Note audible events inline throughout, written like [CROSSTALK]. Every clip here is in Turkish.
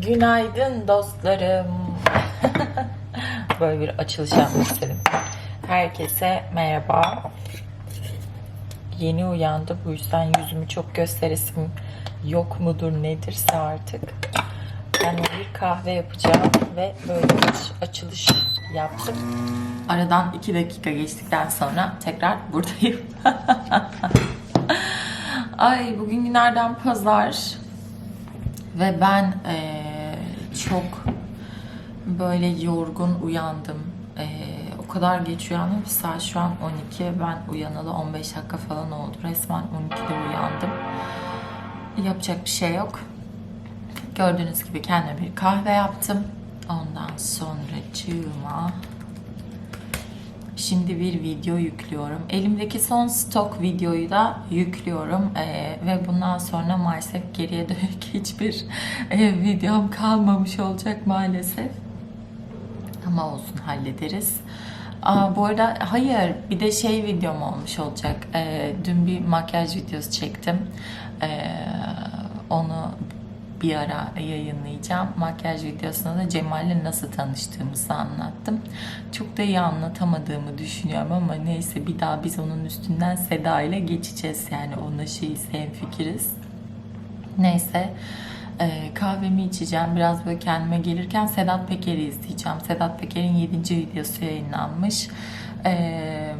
Günaydın dostlarım. [LAUGHS] Böyle bir açılış yapmak istedim. Herkese merhaba. Yeni uyandım. Bu yüzden yüzümü çok gösteresim yok mudur nedirse artık. Kendime bir kahve yapacağım ve böyle bir açılış yaptım. Aradan iki dakika geçtikten sonra tekrar buradayım. [LAUGHS] Ay bugün günlerden pazar. Ve ben eee, çok böyle yorgun uyandım. Eee, o kadar geç uyandım ki saat şu an 12. Ben uyanalı 15 dakika falan oldu. Resmen 12'de uyandım. Yapacak bir şey yok. Gördüğünüz gibi kendime bir kahve yaptım. Ondan sonra cığıma Şimdi bir video yüklüyorum. Elimdeki son stok videoyu da yüklüyorum. Ee, ve bundan sonra maalesef geriye [LAUGHS] dönük hiçbir e, videom kalmamış olacak maalesef. Ama olsun hallederiz. Aa, bu arada hayır bir de şey videom olmuş olacak. Ee, dün bir makyaj videosu çektim. Ee, onu bir ara yayınlayacağım. Makyaj videosunda da Cemal'le nasıl tanıştığımızı anlattım. Çok da iyi anlatamadığımı düşünüyorum ama neyse bir daha biz onun üstünden Seda ile geçeceğiz. Yani ona şeyi fikiriz. Neyse e, kahvemi içeceğim. Biraz böyle kendime gelirken Sedat Peker'i izleyeceğim. Sedat Peker'in 7. videosu yayınlanmış. Eee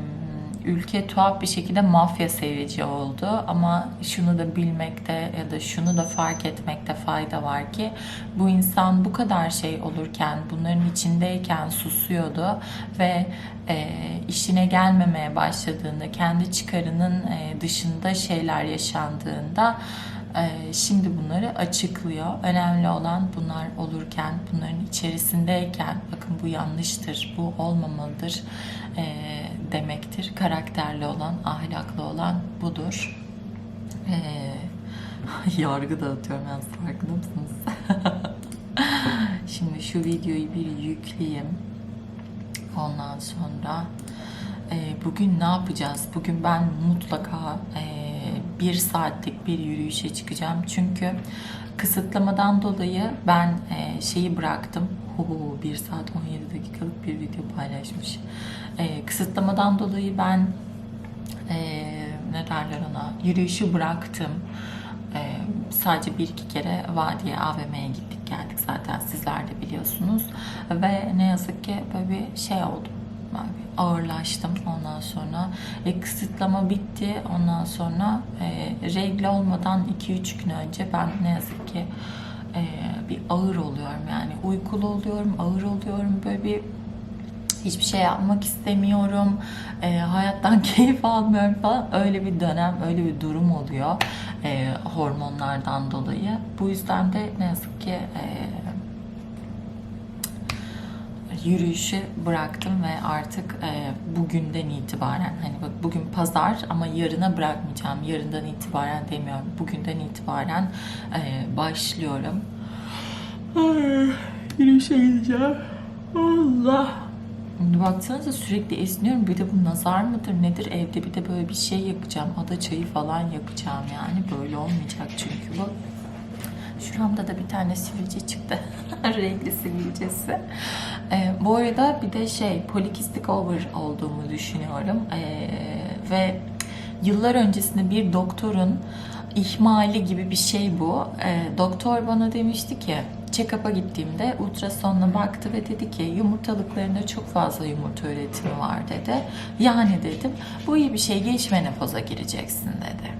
ülke tuhaf bir şekilde mafya sevici oldu. Ama şunu da bilmekte ya da şunu da fark etmekte fayda var ki bu insan bu kadar şey olurken bunların içindeyken susuyordu ve e, işine gelmemeye başladığında kendi çıkarının e, dışında şeyler yaşandığında şimdi bunları açıklıyor. Önemli olan bunlar olurken, bunların içerisindeyken bakın bu yanlıştır, bu olmamalıdır e, demektir. Karakterli olan, ahlaklı olan budur. E, [LAUGHS] yargı dağıtıyorum yalnız farkında mısınız? [LAUGHS] Şimdi şu videoyu bir yükleyeyim. Ondan sonra bugün ne yapacağız? Bugün ben mutlaka bir saatlik bir yürüyüşe çıkacağım. Çünkü kısıtlamadan dolayı ben e, şeyi bıraktım. Huhu, 1 saat 17 dakikalık bir video paylaşmış. E, kısıtlamadan dolayı ben e, ne derler ona yürüyüşü bıraktım. E, sadece bir iki kere Vadiye AVM'ye gittik geldik zaten sizler de biliyorsunuz. Ve ne yazık ki böyle bir şey oldu ağırlaştım. Ondan sonra e, kısıtlama bitti. Ondan sonra e, regle olmadan 2-3 gün önce ben ne yazık ki e, bir ağır oluyorum. Yani uykulu oluyorum ağır oluyorum. Böyle bir hiçbir şey yapmak istemiyorum. E, hayattan [LAUGHS] keyif almıyorum falan. Öyle bir dönem öyle bir durum oluyor e, hormonlardan dolayı. Bu yüzden de ne yazık ki e, yürüyüşü bıraktım ve artık e, bugünden itibaren hani bak bugün pazar ama yarına bırakmayacağım. Yarından itibaren demiyorum. Bugünden itibaren e, başlıyorum. Ay, yürüyüşe gideceğim. Allah. Baksanıza sürekli esniyorum. Bir de bu nazar mıdır nedir? Evde bir de böyle bir şey yakacağım. Ada çayı falan yakacağım yani. Böyle olmayacak çünkü bu. Şuramda da bir tane sivilce çıktı. [LAUGHS] Renkli sivilcesi. Ee, bu arada bir de şey polikistik over olduğumu düşünüyorum. Ee, ve yıllar öncesinde bir doktorun ihmali gibi bir şey bu. Ee, doktor bana demişti ki check-up'a gittiğimde ultrasonla baktı ve dedi ki yumurtalıklarında çok fazla yumurta üretimi var dedi. Yani dedim bu iyi bir şey geç menopoza gireceksin dedi.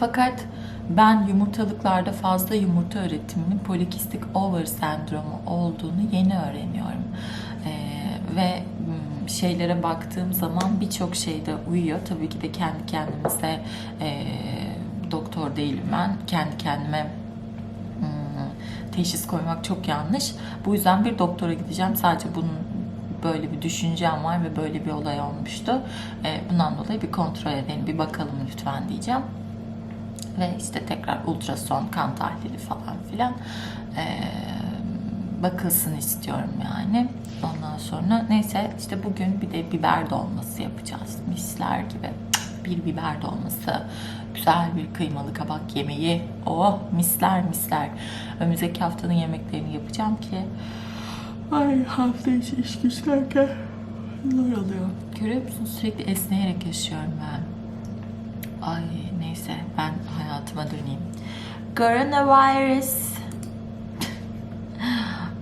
Fakat ben yumurtalıklarda fazla yumurta üretiminin polikistik over sendromu olduğunu yeni öğreniyorum. Ee, ve şeylere baktığım zaman birçok şeyde uyuyor. Tabii ki de kendi kendimize e, doktor değilim ben. Kendi kendime teşhis koymak çok yanlış. Bu yüzden bir doktora gideceğim. Sadece bunun böyle bir düşüncem var ve böyle bir olay olmuştu. Ee, bundan dolayı bir kontrol edelim, bir bakalım lütfen diyeceğim ve işte tekrar ultrason, kan tahlili falan filan ee, bakılsın istiyorum yani. Ondan sonra neyse işte bugün bir de biber dolması yapacağız. Misler gibi bir biber dolması güzel bir kıymalı kabak yemeği. Oh misler misler. Önümüzdeki haftanın yemeklerini yapacağım ki ay hafta içi iş güçlerken zor oluyor. Görüyor musunuz sürekli esneyerek yaşıyorum ben. Ay neyse ben hayatıma döneyim. Coronavirus. [LAUGHS]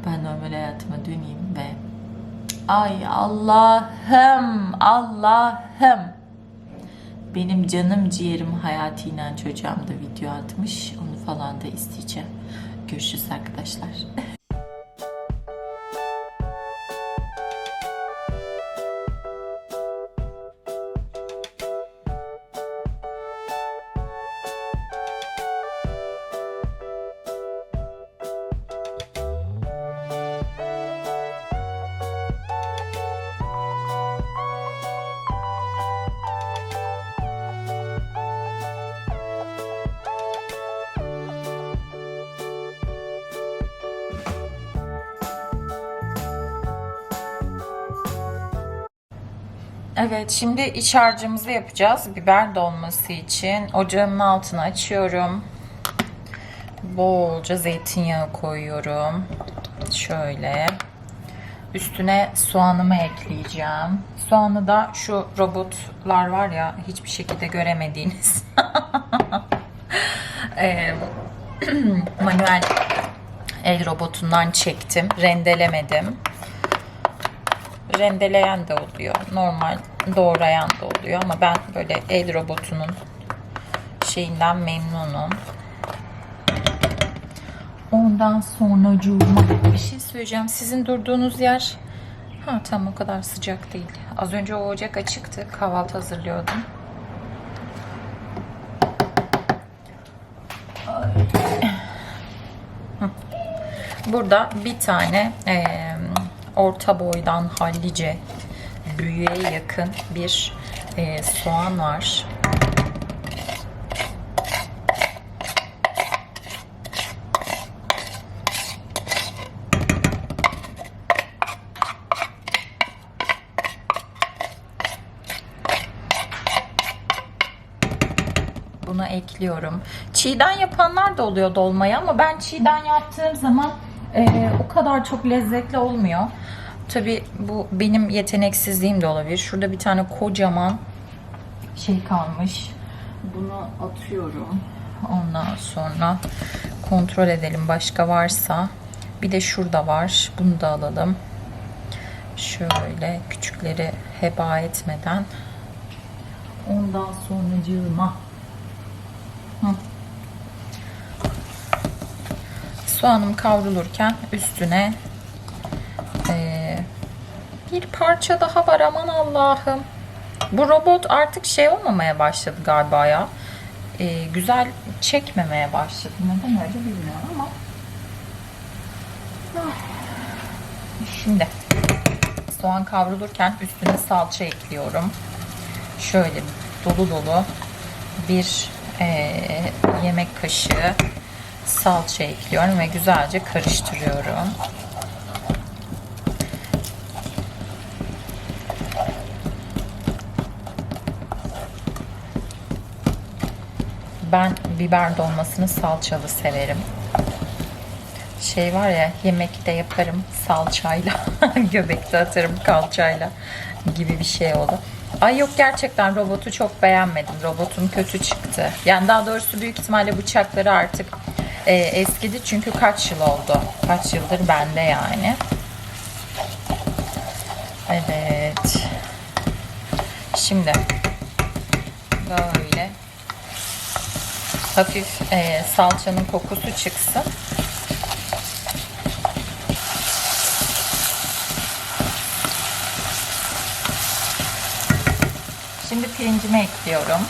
ben normal hayatıma döneyim ve ay Allah'ım Allah'ım benim canım ciğerim Hayati İnan çocuğum da video atmış. Onu falan da isteyeceğim. Görüşürüz arkadaşlar. [LAUGHS] Evet, şimdi iç harcımızı yapacağız. Biber dolması için ocağımın altını açıyorum. Bolca zeytinyağı koyuyorum. Şöyle. Üstüne soğanımı ekleyeceğim. Soğanı da şu robotlar var ya hiçbir şekilde göremediğiniz. Eee, [LAUGHS] [CLEARS THROAT] manuel el robotundan çektim. Rendelemedim rendeleyen de oluyor. Normal doğrayan da oluyor ama ben böyle el robotunun şeyinden memnunum. Ondan sonra bir şey söyleyeceğim. Sizin durduğunuz yer ha tam o kadar sıcak değil. Az önce o ocak açıktı. Kahvaltı hazırlıyordum. Burada bir tane eee orta boydan hallice büyüğe yakın bir e, soğan var. Bunu ekliyorum. Çiğden yapanlar da oluyor dolmayı ama ben çiğden yaptığım zaman e, o kadar çok lezzetli olmuyor. Tabi bu benim yeteneksizliğim de olabilir. Şurada bir tane kocaman şey kalmış. Bunu atıyorum. Ondan sonra kontrol edelim başka varsa. Bir de şurada var. Bunu da alalım. Şöyle küçükleri heba etmeden. Ondan sonra cığıma. Soğanım kavrulurken üstüne bir parça daha var aman Allah'ım. Bu robot artık şey olmamaya başladı galiba ya. Ee, güzel çekmemeye başladı. Neden öyle bilmiyorum ama. Ah. Şimdi soğan kavrulurken üstüne salça ekliyorum. Şöyle dolu dolu bir e, yemek kaşığı salça ekliyorum ve güzelce karıştırıyorum. Ben biber dolmasını salçalı severim. Şey var ya yemekte yaparım salçayla, [LAUGHS] göbekte atarım kalçayla gibi bir şey oldu. Ay yok gerçekten robotu çok beğenmedim. Robotun kötü çıktı. Yani daha doğrusu büyük ihtimalle bıçakları artık e, eskidi çünkü kaç yıl oldu. Kaç yıldır bende yani. Evet. Şimdi böyle hafif e, salçanın kokusu çıksın. Şimdi pirincimi ekliyorum.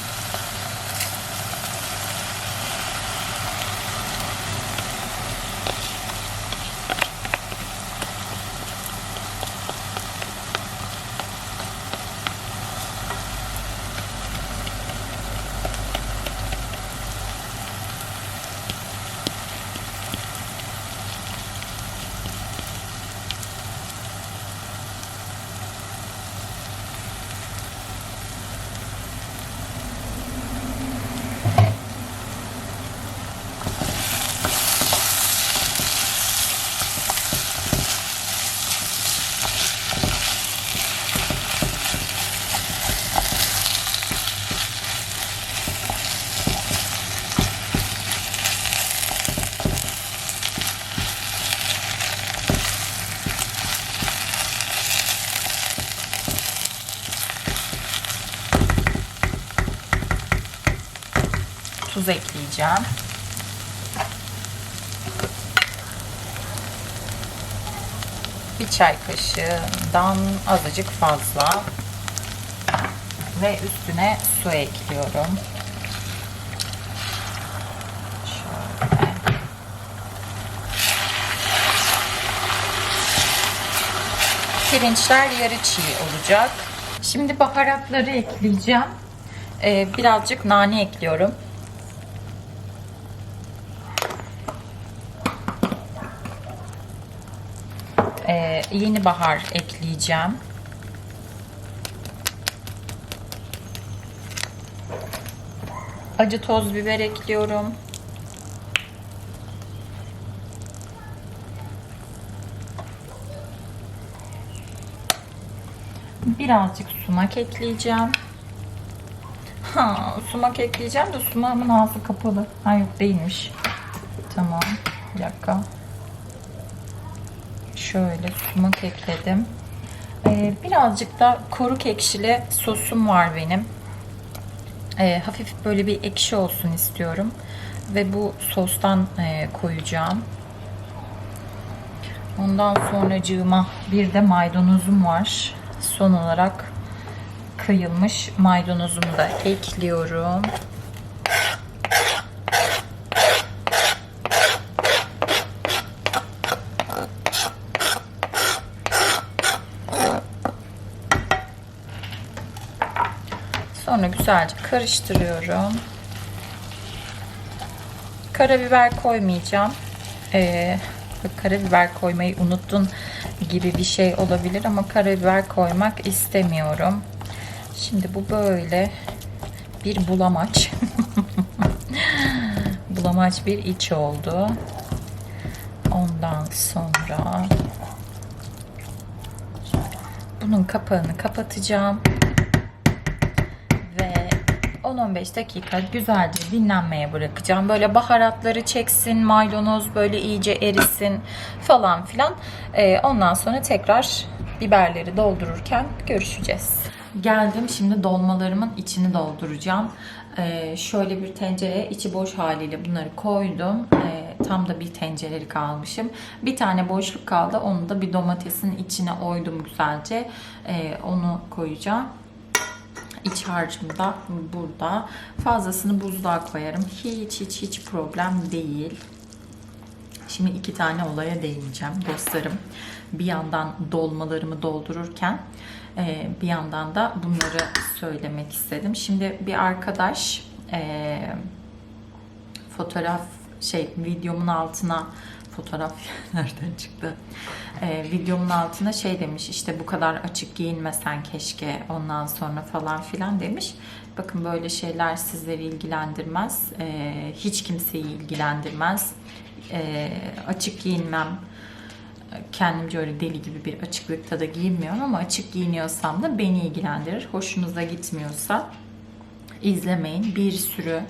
Ekleyeceğim. Bir çay kaşığından azıcık fazla. Ve üstüne su ekliyorum. Şöyle. Pirinçler yarı çiğ olacak. Şimdi baharatları ekleyeceğim. Ee, birazcık nane ekliyorum. Ee, yeni bahar ekleyeceğim. Acı toz biber ekliyorum. Birazcık sumak ekleyeceğim. Ha, sumak ekleyeceğim de sumağımın ağzı kapalı. Ha yok değilmiş. Tamam. Bir dakika. Şöyle sumak ekledim. Ee, birazcık da koruk ekşili sosum var benim. Ee, hafif böyle bir ekşi olsun istiyorum. Ve bu sostan e, koyacağım. Ondan sonracığıma bir de maydanozum var. Son olarak kıyılmış maydanozumu da ekliyorum. Sonra güzelce karıştırıyorum. Karabiber koymayacağım. Ee, karabiber koymayı unuttun gibi bir şey olabilir ama karabiber koymak istemiyorum. Şimdi bu böyle bir bulamaç. [LAUGHS] bulamaç bir iç oldu. Ondan sonra bunun kapağını kapatacağım. Ve 10-15 dakika güzelce dinlenmeye bırakacağım. Böyle baharatları çeksin, maydanoz böyle iyice erisin falan filan. Ee, ondan sonra tekrar biberleri doldururken görüşeceğiz. Geldim şimdi dolmalarımın içini dolduracağım. Ee, şöyle bir tencereye içi boş haliyle bunları koydum. Ee, tam da bir tencerelik almışım. Bir tane boşluk kaldı. Onu da bir domatesin içine oydum güzelce. Ee, onu koyacağım. İç harcım da burada. Fazlasını buzluğa koyarım. Hiç hiç hiç problem değil. Şimdi iki tane olaya değineceğim dostlarım. Bir yandan dolmalarımı doldururken e, bir yandan da bunları söylemek istedim. Şimdi bir arkadaş e, fotoğraf şey videomun altına fotoğraf [LAUGHS] nereden çıktı? Ee, videomun altına şey demiş işte bu kadar açık giyinmesen keşke ondan sonra falan filan demiş. Bakın böyle şeyler sizleri ilgilendirmez. Ee, hiç kimseyi ilgilendirmez. Ee, açık giyinmem kendimce öyle deli gibi bir açıklıkta da giyinmiyorum ama açık giyiniyorsam da beni ilgilendirir. Hoşunuza gitmiyorsa izlemeyin. Bir sürü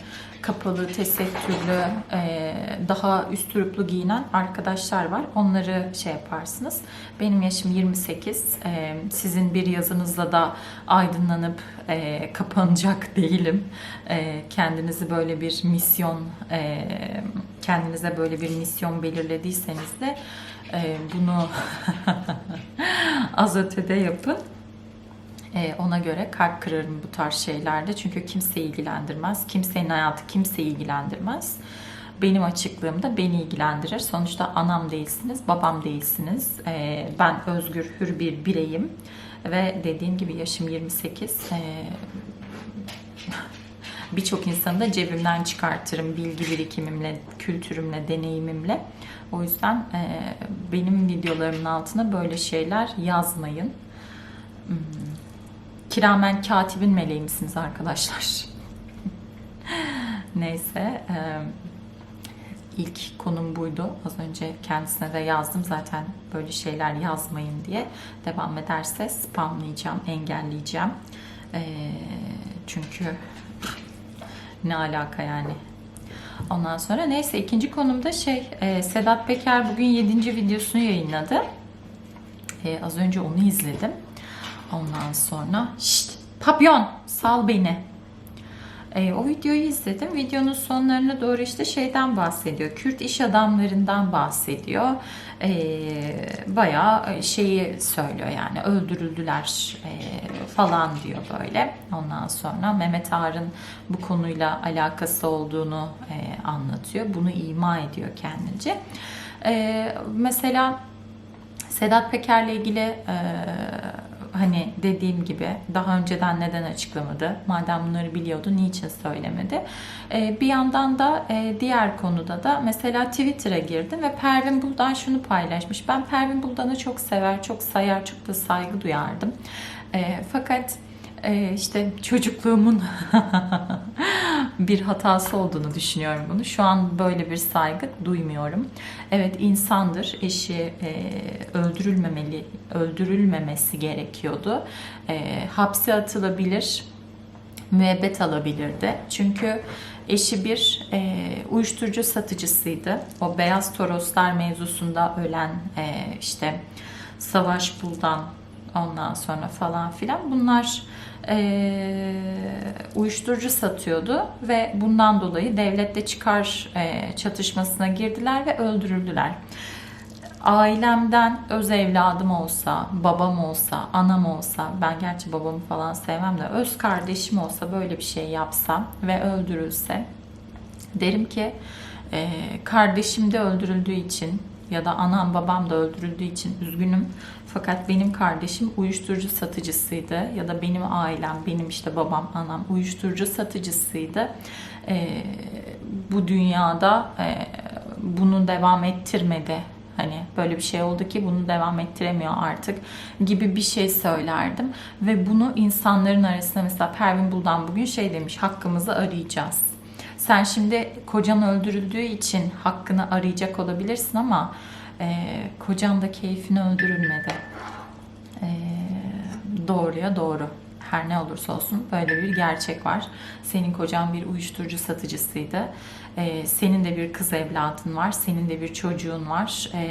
kapalı, tesettürlü, e, daha üstürüplü giyinen arkadaşlar var. Onları şey yaparsınız. Benim yaşım 28. E, Sizin bir yazınızla da aydınlanıp e, kapanacak [LAUGHS] değilim. Kendinizi böyle bir misyon, kendinize böyle bir misyon belirlediyseniz de bunu [LAUGHS] az ötede yapın. Ee, ona göre kalp kırarım bu tarz şeylerde. Çünkü kimse ilgilendirmez. Kimsenin hayatı kimse ilgilendirmez. Benim açıklığım da beni ilgilendirir. Sonuçta anam değilsiniz, babam değilsiniz. Ee, ben özgür, hür bir bireyim. Ve dediğim gibi yaşım 28. Ee, [LAUGHS] Birçok insanı da cebimden çıkartırım bilgi birikimimle, kültürümle, deneyimimle. O yüzden e, benim videolarımın altına böyle şeyler yazmayın. Hmm. Kiramen katibin meleği misiniz arkadaşlar? [LAUGHS] Neyse. E, ilk konum buydu. Az önce kendisine de yazdım zaten böyle şeyler yazmayın diye. Devam ederse spamlayacağım, engelleyeceğim. E, çünkü ne alaka yani. Ondan sonra neyse ikinci konumda şey e, Sedat Peker bugün 7. videosunu yayınladı. E, az önce onu izledim. Ondan sonra şşt papyon sal beni. E, o videoyu izledim. Videonun sonlarına doğru işte şeyden bahsediyor. Kürt iş adamlarından bahsediyor. E, bayağı şeyi söylüyor yani öldürüldüler e, falan diyor böyle. Ondan sonra Mehmet Ağar'ın bu konuyla alakası olduğunu e, anlatıyor. Bunu ima ediyor kendince. E, mesela Sedat Peker'le ilgili e, hani dediğim gibi daha önceden neden açıklamadı? Madem bunları biliyordu niçin söylemedi? E, bir yandan da e, diğer konuda da mesela Twitter'a girdim ve Pervin Buldan şunu paylaşmış. Ben Pervin Buldan'ı çok sever, çok sayar, çok da saygı duyardım. E, fakat e, işte çocukluğumun [LAUGHS] bir hatası olduğunu düşünüyorum bunu. Şu an böyle bir saygı duymuyorum. Evet insandır. Eşi e, öldürülmemeli, öldürülmemesi gerekiyordu. E, hapse atılabilir, müebbet alabilirdi. Çünkü eşi bir e, uyuşturucu satıcısıydı. O beyaz toroslar mevzusunda ölen e, işte Savaş Buldan ondan sonra falan filan bunlar e, uyuşturucu satıyordu ve bundan dolayı devlette çıkar e, çatışmasına girdiler ve öldürüldüler. Ailemden öz evladım olsa, babam olsa, anam olsa, ben gerçi babamı falan sevmem de öz kardeşim olsa böyle bir şey yapsa ve öldürülse derim ki e, kardeşim de öldürüldüğü için ya da anam babam da öldürüldüğü için üzgünüm. Fakat benim kardeşim uyuşturucu satıcısıydı ya da benim ailem, benim işte babam, anam uyuşturucu satıcısıydı. Ee, bu dünyada e, bunu devam ettirmedi. Hani böyle bir şey oldu ki bunu devam ettiremiyor artık gibi bir şey söylerdim. Ve bunu insanların arasında mesela Pervin Buldan bugün şey demiş hakkımızı arayacağız. Sen şimdi kocan öldürüldüğü için hakkını arayacak olabilirsin ama e, kocan da keyfine öldürülmedi. E, doğruya doğru. Her ne olursa olsun böyle bir gerçek var. Senin kocan bir uyuşturucu satıcısıydı. E, senin de bir kız evladın var. Senin de bir çocuğun var. E,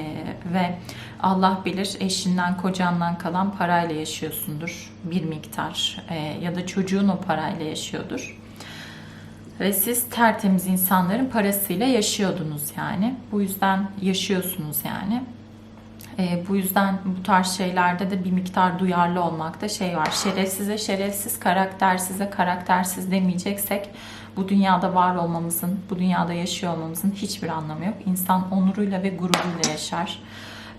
ve Allah bilir eşinden kocandan kalan parayla yaşıyorsundur. Bir miktar. E, ya da çocuğun o parayla yaşıyordur. Ve siz tertemiz insanların parasıyla yaşıyordunuz yani. Bu yüzden yaşıyorsunuz yani. E, bu yüzden bu tarz şeylerde de bir miktar duyarlı olmakta şey var. Şerefsize şerefsiz, karaktersize karaktersiz demeyeceksek bu dünyada var olmamızın, bu dünyada yaşıyor olmamızın hiçbir anlamı yok. İnsan onuruyla ve gururuyla yaşar.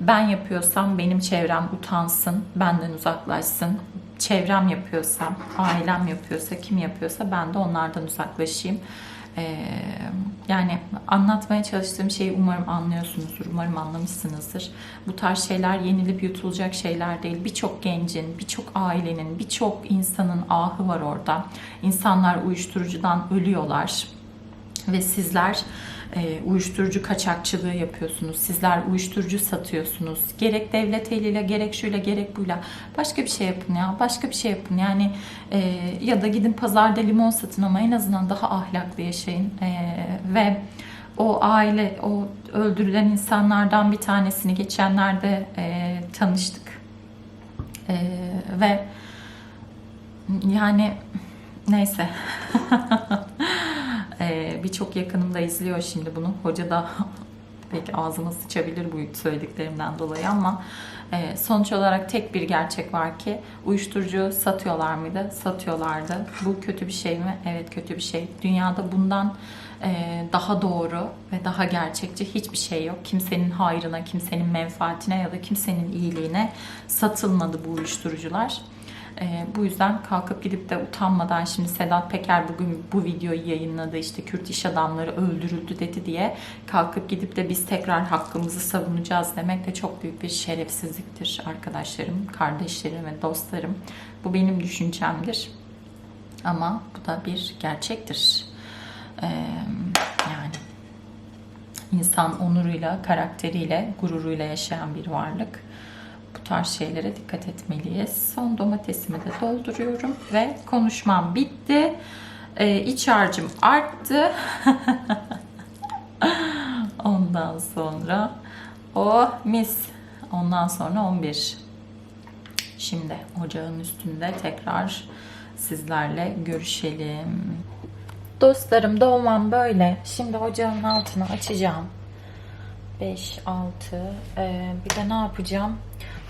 Ben yapıyorsam benim çevrem utansın, benden uzaklaşsın. Çevrem yapıyorsa, ailem yapıyorsa, kim yapıyorsa ben de onlardan uzaklaşayım. Ee, yani anlatmaya çalıştığım şeyi umarım anlıyorsunuzdur, umarım anlamışsınızdır. Bu tarz şeyler yenilip yutulacak şeyler değil. Birçok gencin, birçok ailenin, birçok insanın ahı var orada. İnsanlar uyuşturucudan ölüyorlar ve sizler e, uyuşturucu kaçakçılığı yapıyorsunuz. Sizler uyuşturucu satıyorsunuz. Gerek devlet eliyle, gerek şuyla, gerek buyla. Başka bir şey yapın ya. Başka bir şey yapın. Yani e, ya da gidin pazarda limon satın ama en azından daha ahlaklı yaşayın. E, ve o aile, o öldürülen insanlardan bir tanesini geçenlerde e, tanıştık. E, ve yani neyse [LAUGHS] Birçok yakınım da izliyor şimdi bunu. Hoca da [LAUGHS] belki ağzıma sıçabilir bu söylediklerimden dolayı ama e, sonuç olarak tek bir gerçek var ki uyuşturucu satıyorlar mıydı? Satıyorlardı. Bu kötü bir şey mi? Evet kötü bir şey. Dünyada bundan e, daha doğru ve daha gerçekçi hiçbir şey yok. Kimsenin hayrına, kimsenin menfaatine ya da kimsenin iyiliğine satılmadı bu uyuşturucular. E, bu yüzden kalkıp gidip de utanmadan şimdi Sedat Peker bugün bu videoyu yayınladı işte Kürt iş adamları öldürüldü dedi diye kalkıp gidip de biz tekrar hakkımızı savunacağız demek de çok büyük bir şerefsizliktir arkadaşlarım, kardeşlerim ve dostlarım. Bu benim düşüncemdir. Ama bu da bir gerçektir. Ee, yani insan onuruyla, karakteriyle, gururuyla yaşayan bir varlık tarz şeylere dikkat etmeliyiz. Son domatesimi de dolduruyorum ve konuşmam bitti. Ee, iç harcım arttı. [LAUGHS] Ondan sonra o mis. Ondan sonra 11. Şimdi ocağın üstünde tekrar sizlerle görüşelim. Dostlarım dolmam böyle. Şimdi ocağın altını açacağım. 5, 6. Ee, bir de ne yapacağım?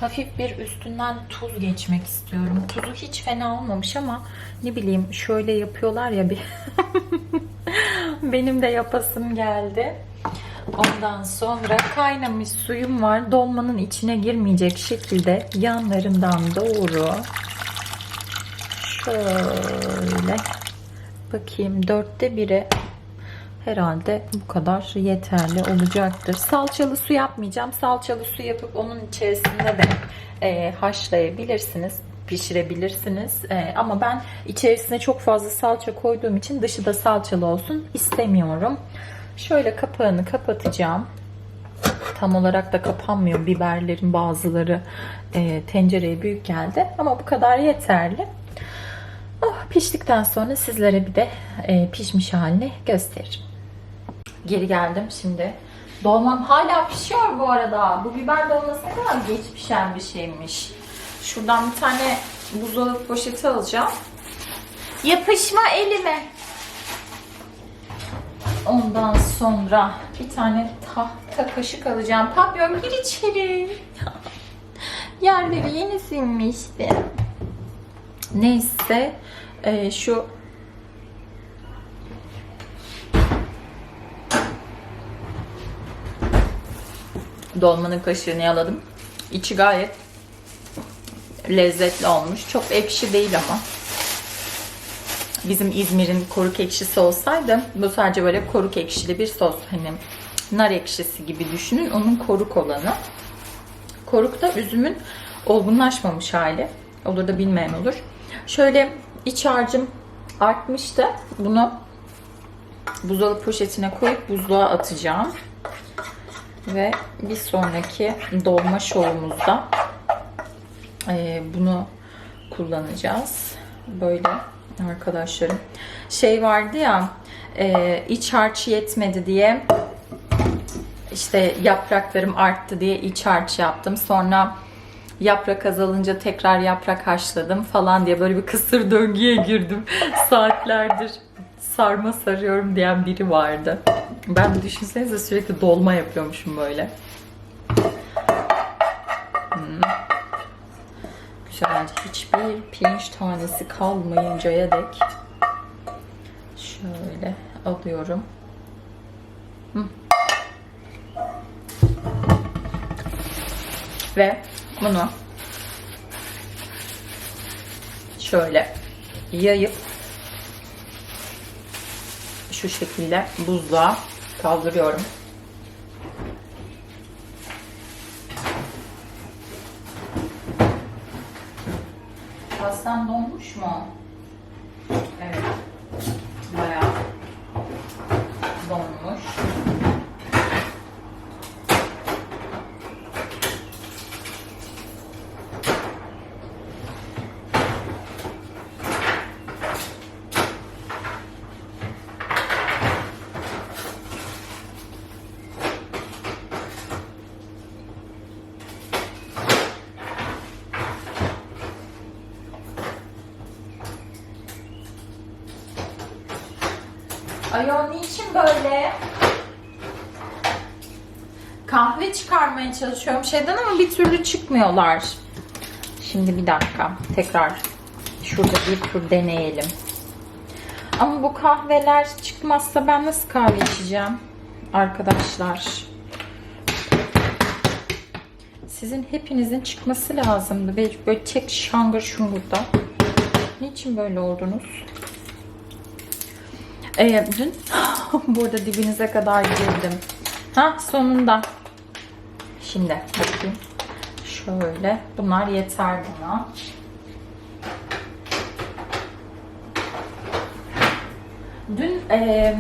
Hafif bir üstünden tuz geçmek istiyorum. Tuzu hiç fena olmamış ama ne bileyim şöyle yapıyorlar ya bir. [LAUGHS] Benim de yapasım geldi. Ondan sonra kaynamış suyum var. Dolmanın içine girmeyecek şekilde yanlarından doğru şöyle bakayım dörtte biri herhalde bu kadar yeterli olacaktır. Salçalı su yapmayacağım. Salçalı su yapıp onun içerisinde de e, haşlayabilirsiniz pişirebilirsiniz. E, ama ben içerisine çok fazla salça koyduğum için dışı da salçalı olsun istemiyorum. Şöyle kapağını kapatacağım. Tam olarak da kapanmıyor. Biberlerin bazıları e, tencereye büyük geldi. Ama bu kadar yeterli. Oh, piştikten sonra sizlere bir de e, pişmiş halini gösteririm. Geri geldim şimdi. Dolmam hala pişiyor bu arada. Bu biber dolması ne kadar geç pişen bir şeymiş. Şuradan bir tane buzdolabı poşeti alacağım. Yapışma elime. Ondan sonra bir tane tahta kaşık alacağım. Papyon gir içeri. Yerleri yeni silmişti. Neyse e, şu dolmanın kaşığını yaladım. İçi gayet lezzetli olmuş. Çok ekşi değil ama. Bizim İzmir'in koruk ekşisi olsaydı bu sadece böyle koruk ekşili bir sos. Hani nar ekşisi gibi düşünün. Onun koruk olanı. Koruk da üzümün olgunlaşmamış hali. Olur da bilmeyen olur. Şöyle iç harcım artmıştı. Bunu buzdolabı poşetine koyup buzluğa atacağım. Ve bir sonraki dolma şovumuzda e, bunu kullanacağız. Böyle arkadaşlarım. Şey vardı ya e, iç harç yetmedi diye işte yapraklarım arttı diye iç harç yaptım. Sonra yaprak azalınca tekrar yaprak haşladım falan diye böyle bir kısır döngüye girdim. [LAUGHS] Saatlerdir sarma sarıyorum diyen biri vardı. Ben düşünsenize sürekli dolma yapıyormuşum böyle. Hmm. Güzelce hiçbir pirinç tanesi kalmayıncaya dek şöyle alıyorum. Ve bunu şöyle yayıp şu şekilde buzluğa kaldırıyorum. Pastan donmuş mu? Evet. Bayağı donmuş. Ayol niçin böyle? Kahve çıkarmaya çalışıyorum şeyden ama bir türlü çıkmıyorlar. Şimdi bir dakika. Tekrar şurada bir tur deneyelim. Ama bu kahveler çıkmazsa ben nasıl kahve içeceğim? Arkadaşlar. Sizin hepinizin çıkması lazımdı. Böyle, böyle tek şangır şungurda. Niçin böyle oldunuz? Ee, dün [GASPS] burada dibinize kadar girdim. Ha sonunda. Şimdi bakayım. Şöyle. Bunlar yeter bana. Dün e,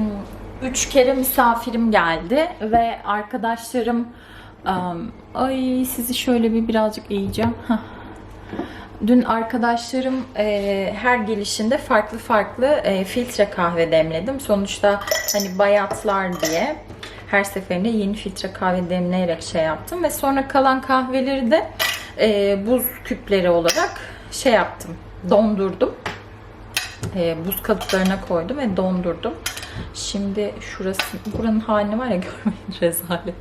üç kere misafirim geldi ve arkadaşlarım em, ay sizi şöyle bir birazcık eğeceğim. Dün arkadaşlarım e, her gelişinde farklı farklı e, filtre kahve demledim. Sonuçta hani bayatlar diye her seferinde yeni filtre kahve demleyerek şey yaptım. Ve sonra kalan kahveleri de e, buz küpleri olarak şey yaptım, dondurdum. e, buz kalıplarına koydum ve dondurdum. Şimdi şurası, buranın halini var ya [LAUGHS] görmeyin rezalet.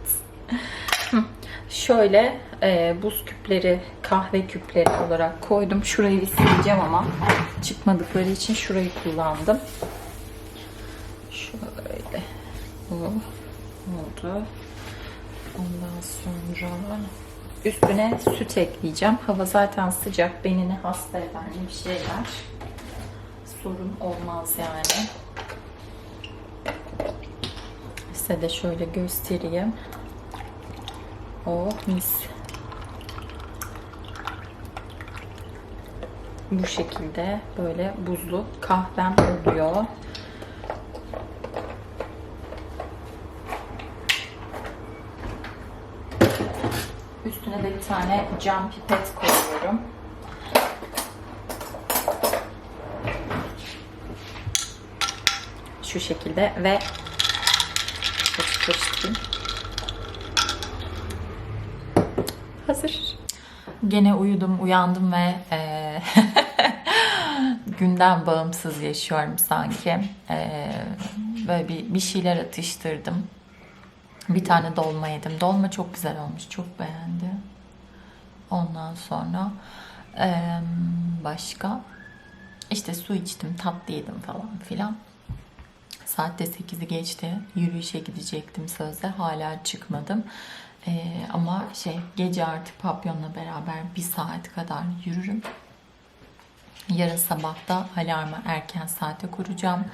Şöyle e, buz küpleri, kahve küpleri olarak koydum. Şurayı bir sileceğim ama çıkmadıkları için şurayı kullandım. Şöyle. Bu oldu. Ondan sonra üstüne süt ekleyeceğim. Hava zaten sıcak. Beni ne hasta eder ne bir şeyler. Sorun olmaz yani. Size de şöyle göstereyim. Oh mis. Bu şekilde böyle buzlu kahvem oluyor. Üstüne de bir tane cam pipet koyuyorum. Şu şekilde ve. Hazır. Gene uyudum, uyandım ve eee, [LAUGHS] günden bağımsız yaşıyorum sanki. Eee, böyle bir, bir şeyler atıştırdım. Bir tane dolma yedim. Dolma çok güzel olmuş. Çok beğendim. Ondan sonra eee, başka işte su içtim, tatlı yedim falan filan. Saat de 8'i geçti. Yürüyüşe gidecektim sözde. Hala çıkmadım. Ee, ama şey gece artık papyonla beraber bir saat kadar yürürüm. Yarın sabah da alarmı erken saate kuracağım.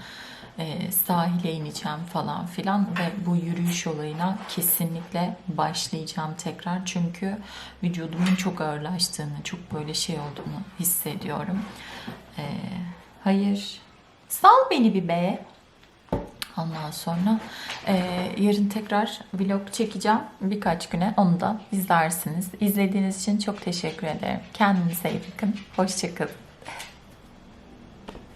Ee, sahile ineceğim falan filan ve bu yürüyüş olayına kesinlikle başlayacağım tekrar. Çünkü vücudumun çok ağırlaştığını, çok böyle şey olduğunu hissediyorum. Ee, hayır, sal beni bir be. Ondan sonra e, yarın tekrar vlog çekeceğim birkaç güne. Onu da izlersiniz. İzlediğiniz için çok teşekkür ederim. Kendinize iyi bakın. Hoşçakalın.